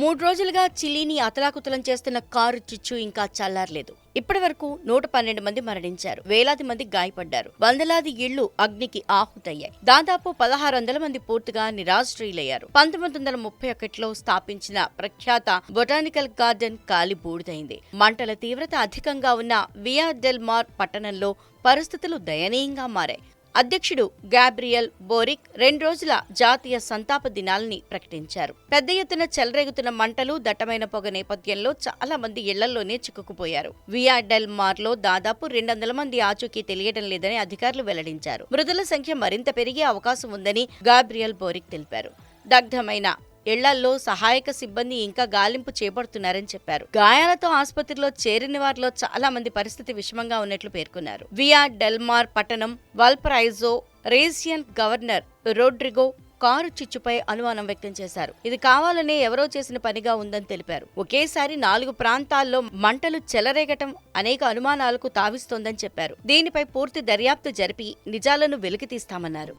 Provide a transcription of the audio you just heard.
మూడు రోజులుగా చిలీని అతలాకుతలం చేస్తున్న కారు చిచ్చు ఇంకా చల్లారలేదు. ఇప్పటి వరకు నూట పన్నెండు మంది మరణించారు. వేలాది మంది గాయపడ్డారు. వందలాది ఇళ్ళు అగ్నికి ఆహుతయ్యాయి. దాదాపు పదహారు వందల మంది పూర్తిగా నిరాశ్రయులయ్యారు. పంతొమ్మిది వందల ముప్పై ఒకటిలో స్థాపించిన ప్రఖ్యాత బొటానికల్ గార్డెన్ కాలి బూడిదైంది. మంటల తీవ్రత అధికంగా ఉన్న వియా డెల్మార్ పట్టణంలో పరిస్థితులు దయనీయంగా మారాయి. అధ్యక్షుడు గాబ్రియల్ బోరిక్ రెండు రోజుల జాతీయ సంతాప దినాల్ని ప్రకటించారు. పెద్ద ఎత్తున చెలరేగుతున్న మంటలు దట్టమైన పొగ నేపథ్యంలో చాలా మంది ఇళ్ళలోనే చిక్కుకుపోయారు. వియా డెల్ మార్లో దాదాపు రెండు వందల మంది ఆచూకీ తెలియడం లేదని అధికారులు వెల్లడించారు. మృతుల సంఖ్య మరింత పెరిగే అవకాశం ఉందని గాబ్రియల్ బోరిక్ తెలిపారు. దగ్ధమైన ఇళ్ళల్లో సహాయక సిబ్బంది ఇంకా గాలింపు చేపడుతున్నారని చెప్పారు. గాయాలతో ఆసుపత్రిలో చేరిన వారిలో చాలా మంది పరిస్థితి విషమంగా ఉన్నట్లు పేర్కొన్నారు. వియా డెల్మార్ పట్టణం వల్పరైజో రేసియన్ గవర్నర్ రోడ్రిగో కారు చిచ్చుపై అనుమానం వ్యక్తం చేశారు. ఇది కావాలనే ఎవరో చేసిన పనిగా ఉందని తెలిపారు. ఒకేసారి నాలుగు ప్రాంతాల్లో మంటలు చెలరేగటం అనేక అనుమానాలకు తావిస్తోందని చెప్పారు. దీనిపై పూర్తి దర్యాప్తు జరిపి నిజాలను వెలికితీస్తామన్నారు.